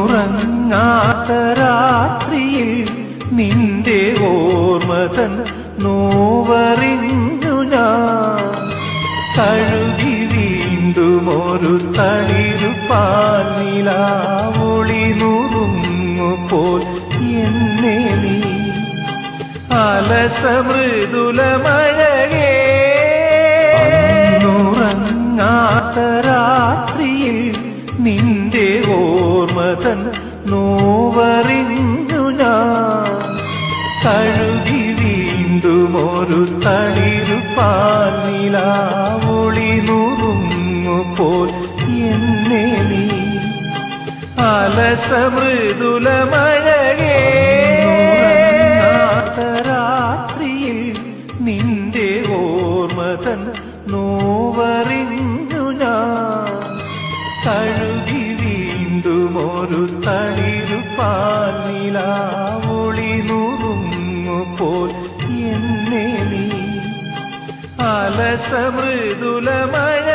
അന്നുറങ്ങാത്ത രാത്രിയിൽ നിന്റെ ഓർമ്മതൻ നോവറിഞ്ഞു ഞാൻ. കഴുകി വീണ്ടും ഒരു തളിരുപ്പാൽ നിലാവൊളി നുറുങ്ങുപോൽ എന്നെ നീ. അലസമൃദുലമഴകേ അന്നുറങ്ങാത്ത രാത്രിയിൽ നിന്റെ ഓർമ്മതൻ നോവറിഞ്ഞു ഞാൻ. കഴുകി വീണ്ടും ഒരു തളിരുപ്പാൽ നിലാവൊളി നുറുങ്ങുപോൽ എന്നെ നീ. ഉറങ്ങാത്ത രാത്രിയിൽ നിന്റെ ഓർമ്മതൻ നോവറിഞ്ഞു ഒരു തളിരുപ്പാൽ നിലാവൊളി നുറുങ്ങുപോൽ എന്നെ നീ. അലസമൃദുലമഴ